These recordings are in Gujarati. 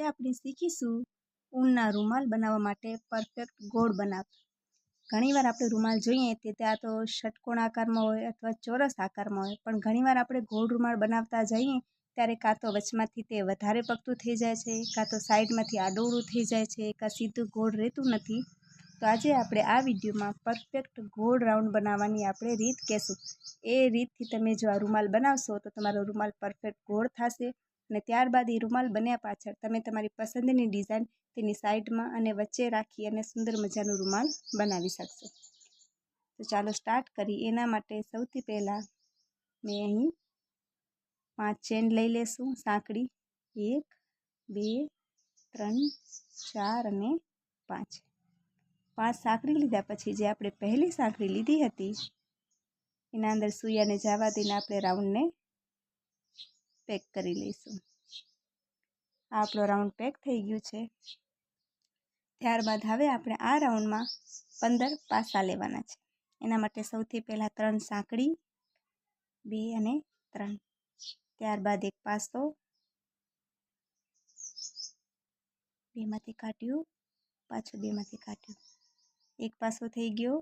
આજે આપણે શીખીશું ઊનના રૂમાલ બનાવવા માટે પરફેક્ટ ગોળ બનાવ. ઘણીવાર આપણે રૂમાલ જોઈએ તે ત્યાં તો ષટકોણ આકારમાં હોય અથવા ચોરસ આકારમાં હોય, પણ ઘણીવાર આપણે ગોળ રૂમાલ બનાવતા જઈએ ત્યારે કાં તો વચમાંથી તે વધારે પગતું થઈ જાય છે, કાં તો સાઈડમાંથી આડોળું થઈ જાય છે, કાં સીધું ગોળ રહેતું નથી. તો આજે આપણે આ વિડીયોમાં પરફેક્ટ ગોળ રાઉન્ડ બનાવવાની આપણે રીત કહેશું. એ રીતથી તમે જો આ રૂમાલ બનાવશો તો તમારો રૂમાલ પરફેક્ટ ગોળ થશે. અને ત્યારબાદ એ રૂમાલ બન્યા પાછળ તમે તમારી પસંદની ડિઝાઇન તેની સાઈડમાં અને વચ્ચે રાખી અને સુંદર મજાનું રૂમાલ બનાવી શકશો. તો ચાલો સ્ટાર્ટ કરી એના માટે સૌથી પહેલાં મેં અહીં પાંચ ચેન લઈ લેશું. સાંકડી એક, બે, ત્રણ, ચાર અને પાંચ. પાંચ સાંકડી લીધા પછી જે આપણે પહેલી સાંકડી લીધી હતી, એના અંદર સૂયાને જવા દઈને આપણે રાઉન્ડને પેક કરી લઈશું. આપણો રાઉન્ડ પેક થઈ ગયું છે. ત્યારબાદ હવે આપણે આ રાઉન્ડમાં પંદર પાસા લેવાના છે. એના માટે સૌથી પહેલાં ત્રણ સાંકડી બે અને ત્રણ. ત્યારબાદ એક પાસો. બેમાંથી કાઢ્યું, પાછું બેમાંથી કાઢ્યું. એક પાસો થઈ ગયો.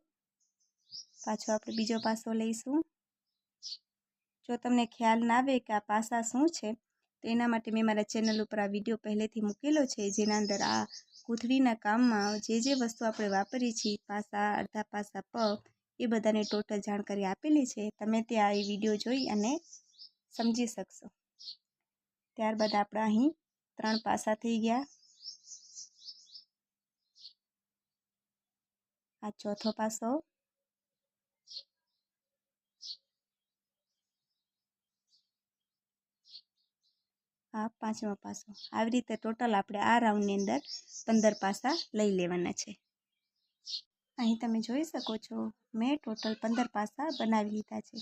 પાછો આપણે બીજો પાસો લઈશું. જો તમને ખ્યાલ ના આવે કે આ પાસા શું છે, તો એના માટે મેં મારા ચેનલ ઉપર આ વીડિયો પહેલેથી મૂકેલો છે, જેના અંદર આ ગૂંથણીના કામમાં જે જે વસ્તુ આપણે વાપરીએ છીએ, પાસા, અડધા પાસા પગ એ બધાની ટોટલ જાણકારી આપેલી છે. તમે ત્યાં એ વીડિયો જોઈ અને સમજી શકશો. ત્યારબાદ આપણા અહીં ત્રણ પાસા થઈ ગયા. આ ચોથો પાસો આ પાંચમો પાસો. આવી રીતે ટોટલ આપણે આ રાઉન્ડની અંદર પંદર પાસા લઈ લેવાના છે. અહીં તમે જોઈ શકો છો, મેં ટોટલ પંદર પાસા બનાવી લીધા છે.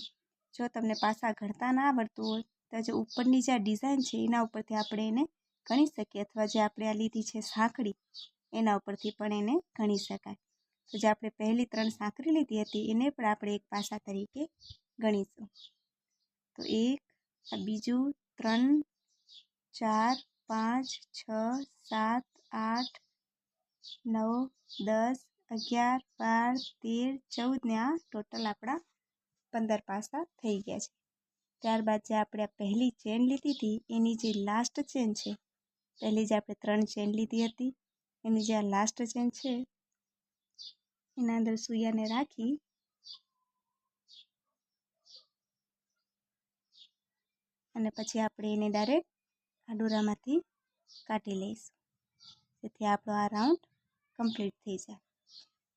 જો તમને પાસા ગણતા ના આવડતું હોય, તો જે ઉપરની જે ડિઝાઇન છે, એના ઉપરથી આપણે એને ગણી શકીએ. અથવા જે આપણે આ લીધી છે સાંકડી એના ઉપરથી પણ એને ગણી શકાય. તો જે આપણે પહેલી ત્રણ સાંકળી લીધી હતી, એને પણ આપણે એક પાસા તરીકે ગણીશું. તો એક બીજું, ત્રણ ચાર, પાંચ, છ, સાત, આઠ, નવ, દસ, અગિયાર, બાર, તેર, ચૌદ ને આ ટોટલ આપણા પંદર પાસા થઈ ગયા છે. ત્યારબાદ જે આપણે પહેલી ચેન લીધી હતી, એની જે લાસ્ટ ચેન છે, પહેલી જે આપણે ત્રણ ચેન લીધી હતી, એની જે આ લાસ્ટ ચેન છે, એના અંદર સૂયાને રાખી અને પછી આપણે એને ડાયરેક્ટ આ દોરામાંથી કાઢી લઈશું. જેથી આપણો આ રાઉન્ડ કમ્પ્લીટ થઈ જાય.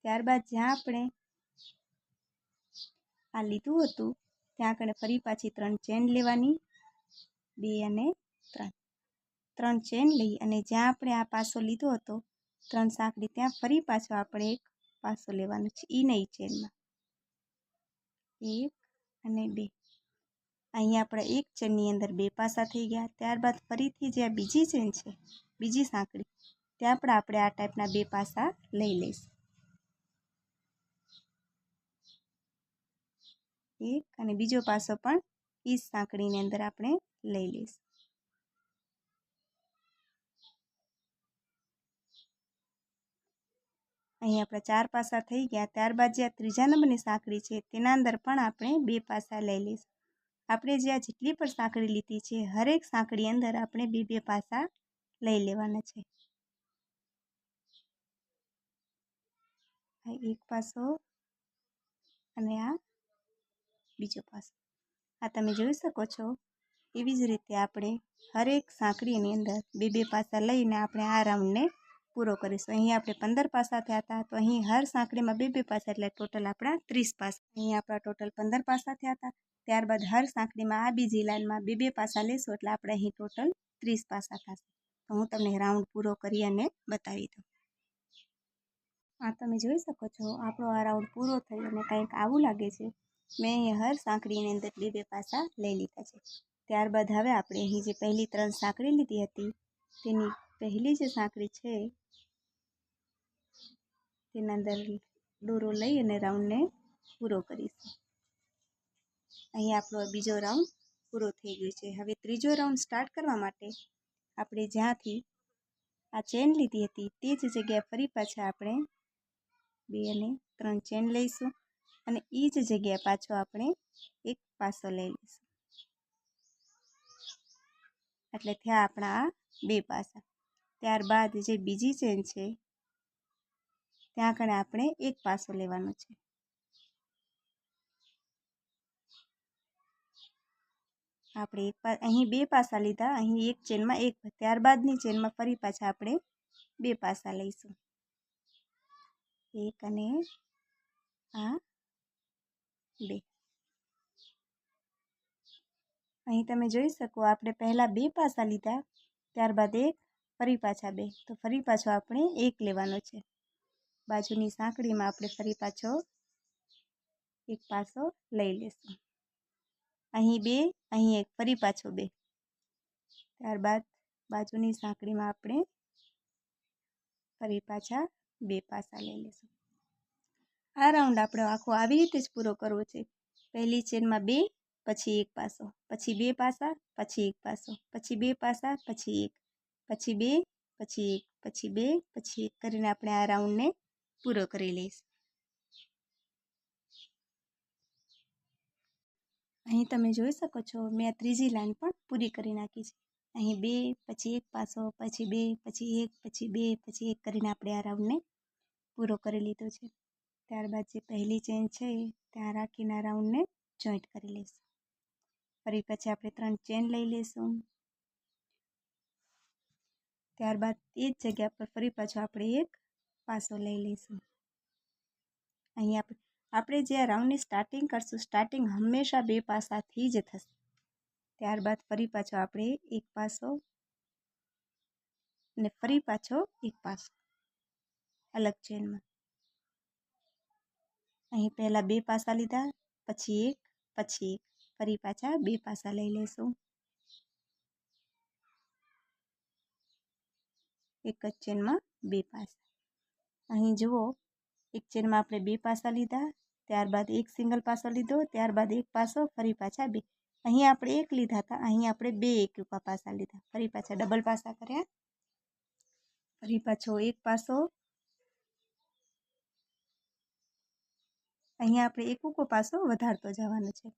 ત્યારબાદ જ્યાં આપણે આ લીધું હતું, ત્યાં આગળ ફરી પાછી ત્રણ ચેન લેવાની. બે અને ત્રણ. ત્રણ ચેન લઈ અને જ્યાં આપણે આ પાસો લીધો હતો, ત્રણ સાંકડી ત્યાં ફરી પાછો આપણે એક પાસો લેવાનો છે એ નહીં ચેનમાં. એક અને બે. અહીંયા આપણે એક ચેનની અંદર બે પાસા થઈ ગયા. ત્યારબાદ ફરીથી જે આ બીજી ચેન છે, બીજી સાંકળી ત્યાં પણ આપણે આ ટાઈપના બે પાસા લઈ લઈશું. એક અને બીજો પાસો પણ એ જ સાંકળીની અંદર આપણે લઈ લઈશું. અહીં આપણા ચાર પાસા થઈ ગયા. ત્યારબાદ જે આ ત્રીજા નંબરની સાંકળી છે, તેના અંદર પણ આપણે બે પાસા લઈ લઈશું. આપણે જે આ જેટલી પણ સાંકળી લીધી છે, હરેક સાંકળી અંદર આપણે બે બે પાસા લઈ લેવાના છે. એક પાસો અને આ બીજો પાસો. આ તમે જોઈ શકો છો, એવી જ રીતે આપણે હરેક સાંકળીની અંદર બે બે પાસા લઈને આપણે આ રાઉન્ડને પૂરો કરીશું. અહીં આપણે પંદર પાસા થયા હતા તો અહીં હર સાંકળીમાં બે બે પાસા એટલે ટોટલ આપણા ત્રીસ પાસા. અહીં આપણા ટોટલ પંદર પાસા થયા હતા ત્યારબાદ હર સાંકળીમાં આ બીજી લાઇનમાં બે બે પાસા લેશું એટલે આપણે અહીં ટોટલ ત્રીસ પાસા થશે. તો હું તમને રાઉન્ડ પૂરો કરી અને બતાવી દઉં. આ તમે જોઈ શકો છો, આપણો આ રાઉન્ડ પૂરો થઈ અને કંઈક આવું લાગે છે. મેં અહીં હર સાંકળીની અંદર બે બે પાસા લઈ લીધા છે. ત્યારબાદ હવે આપણે અહીં જે પહેલી ત્રણ સાંકળી લીધી હતી, તેની પહેલી જે સાંકળી છે તેના અંદર દોરો લઈ અને રાઉન્ડને પૂરો કરીશું. અહીં આપણો બીજો રાઉન્ડ પૂરો થઈ ગયો છે. હવે ત્રીજો રાઉન્ડ સ્ટાર્ટ કરવા માટે આપણે જ્યાંથી આ ચેન લીધી હતી તે જ જગ્યાએ ફરી પાછા આપણે બે અને ત્રણ ચેન લઈશું અને એ જ જગ્યાએ પાછો આપણે એક પાસો લઈ લઈશું. એટલે થયા આપણા આ બે પાસા. ત્યારબાદ જે બીજી ચેન છે ત્યાં આગળ આપણે એક પાસો લેવાનો છે. આપણે એક અહીં બે પાસા લીધા, અહીં એક ચેનમાં એક ત્યારબાદની ચેનમાં ફરી પાછા આપણે બે પાસા લઈશું. એક અને આ બે. અહીં તમે જોઈ શકો, આપણે પહેલાં બે પાસા લીધા, ત્યારબાદ એક, ફરી પાછા બે. તો ફરી પાછો આપણે એક લેવાનો છે. બાજુની સાંકળીમાં આપણે ફરી પાછો એક પાસો લઈ લેશું. અહીં બે, અહીં એક, ફરી પાછો બે. ત્યારબાદ બાજુની સાંકળીમાં આપણે ફરી પાછા બે પાસા લઈ લઈશું આ રાઉન્ડ આપણે આખો આવી રીતે જ પૂરો કરવો છે. પહેલી ચેનમાં બે, પછી એક પાસો, પછી બે પાસા, પછી એક પાસો, પછી બે પાસા, પછી એક, પછી બે, પછી એક, પછી બે, પછી એક કરીને આપણે આ રાઉન્ડને પૂરો કરી લઈશ અહીં તમે જોઈ શકો છો, મેં ત્રીજી લાઈન પણ પૂરી કરી નાખી છે. અહીં બે, પછી એક પાસો પછી બે, પછી એક, પછી બે, પછી એક કરીને આપણે આ રાઉન્ડને પૂરો કરી લીધો છે. ત્યારબાદ જે પહેલી ચેન છે, ત્યાં રાખીને આ રાઉન્ડને જોઈન્ટ કરી લઈશું ફરી પછી આપણે ત્રણ ચેન લઈ લઈશું ત્યારબાદ એ જ જગ્યા પર ફરી પાછો આપણે એક પાસો લઈ લઈશું. અહીં આપણે આપણે જે આ રાઉન્ડની સ્ટાર્ટિંગ કરશું સ્ટાર્ટિંગ હંમેશા બે પાસાથી જ થશે. ત્યારબાદ ફરી પાછો આપણે એક પાસો અને ફરી પાછો એક પાસો. અલગ ચેનમાં અહીં પહેલાં બે પાસા લીધા, પછી એક પછી એક. ફરી પાછા બે પાસા લઈ લઈશું. એક જ ચેનમાં બે પાસા. અહીં જુઓ, એક ચેનમાં આપણે બે પાસા લીધા, ત્યારબાદ એક સિંગલ પાસો લીધો, ત્યારબાદ એક પાસો, ફરી પાછા બે. અહીં આપણે એક લીધા હતા, અહીં આપણે બે એક પાસા લીધા. ફરી પાછા ડબલ પાસા કર્યા. ફરી પાછો એક પાસો. અહીંયા આપણે એક ઉકો પાસો વધારતો જવાનો છે.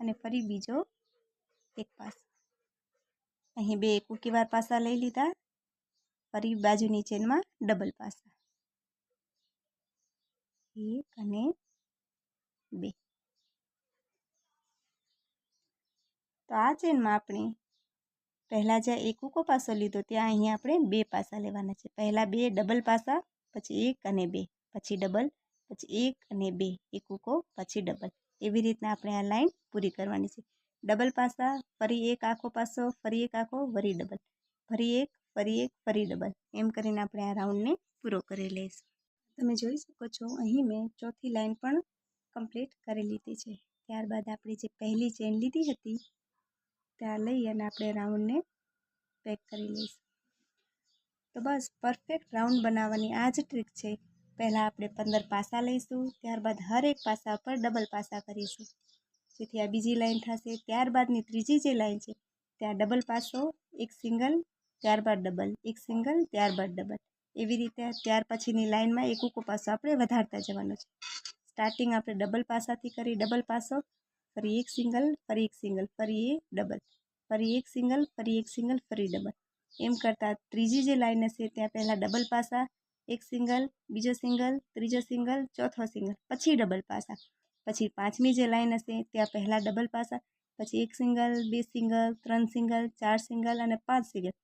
અને ફરી બીજો એક પાસો. અહીં બે એક ઉકી વાર પાસા લઈ લીધા. ફરી બાજુની ચેનમાં ડબલ પાસા. એક અને બે. તો આ ચેનમાં આપણે પહેલાં જ્યાં એક ઉકો પાસો લીધો, ત્યાં અહીંયા આપણે બે પાસા લેવાના છે. પહેલાં બે ડબલ પાસા, પછી એક અને બે, પછી ડબલ, પછી એક અને બે, એક ઉકો, પછી ડબલ. એવી રીતના આપણે આ લાઈન પૂરી કરવાની છે. ડબલ પાસા, ફરી એક આખો પાસો, ફરી એક આખો વરી ડબલ. ફરી એક ફરી એક, ફરી ડબલ. એમ કરીને આપણે આ રાઉન્ડને પૂરો કરી લઈશું. તમે જોઈ શકો છો, અહીં મેં ચોથી લાઈન પણ કમ્પ્લીટ કરી લીધી છે. ત્યારબાદ આપણે જે પહેલી ચેન લીધી હતી, ત્યાં લઈ અને આપણે રાઉન્ડને પેક કરી લઈશું. તો બસ પરફેક્ટ રાઉન્ડ બનાવવાની આ જ ટ્રીક છે. પહેલાં આપણે પંદર પાસા લઈશું, ત્યારબાદ હર એક પાસા પર ડબલ પાસા કરીશું. જેથી આ બીજી લાઈન થશે, ત્યારબાદની ત્રીજી જે લાઈન છે, ત્યાં ડબલ પાસો, એક સિંગલ ત્યારબાદ ડબલ એક સિંગલ ત્યારબાદ ડબલ એવી રીતે ત્યાર પછીની લાઇનમાં એક ઉકો પાસો આપણે વધારતા જવાનો છે. સ્ટાર્ટિંગ આપણે ડબલ પાસાથી કરી ડબલ પાસો, ફરી એક સિંગલ ફરી એક સિંગલ ફરી એ ડબલ ફરી એક સિંગલ ફરી એક સિંગલ ફરી ડબલ એમ કરતાં ત્રીજી જે લાઇન હશે ત્યાં પહેલાં ડબલ પાસા, એક સિંગલ બીજો સિંગલ ત્રીજો સિંગલ ચોથો સિંગલ પછી ડબલ પાસા. પછી પાંચમી જે લાઈન હશે ત્યાં પહેલાં ડબલ પાસા, પછી એક સિંગલ બે સિંગલ ત્રણ સિંગલ ચાર સિંગલ અને પાંચ સિંગલ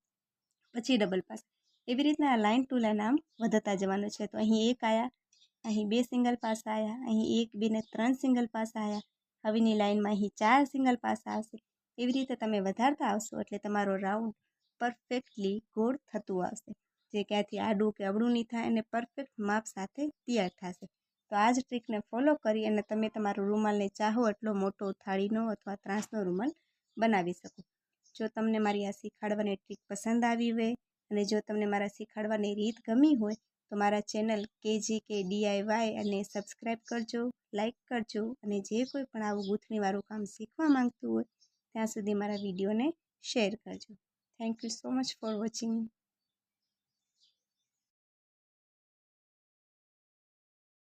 પછી ડબલ પાસા. એવી રીતના આ લાઈન ટુ લાઇન આમ વધતા જવાનું છે. તો અહીં એક આવ્યા અહીં બે સિંગલ પાસા આવ્યા અહીં એક, બે ત્રણ સિંગલ પાસા આવ્યા હવેની લાઇનમાં અહીં ચાર સિંગલ પાસા આવશે. એવી રીતે તમે વધારતા આવશો એટલે તમારો રાઉન્ડ પરફેક્ટલી ગોળ થતું આવશે. જે ક્યાંથી આડું કે અવળું નહીં થાય અને પરફેક્ટ માપ સાથે તૈયાર થશે. તો આ જ ટ્રીકને ફોલો કરી અને તમે તમારો રૂમાલને ચાહો એટલો મોટો થાળીનો અથવા ત્રાસનો રૂમાલ બનાવી શકો. જો તમને મારી આ શીખવાડવાની ટ્રીક પસંદ આવી હોય અને જો તમને મારા શીખવાડવાની રીત ગમી હોય, તો મારા ચેનલ કેજી કે ડીઆઈવાય અને સબસ્ક્રાઈબ કરજો, લાઈક કરજો અને જે કોઈ પણ આવું ગૂંથણીવાળું કામ શીખવા માંગતું હોય, ત્યાં સુધી મારા વિડીયોને શેર કરજો. Thank you so much for watching.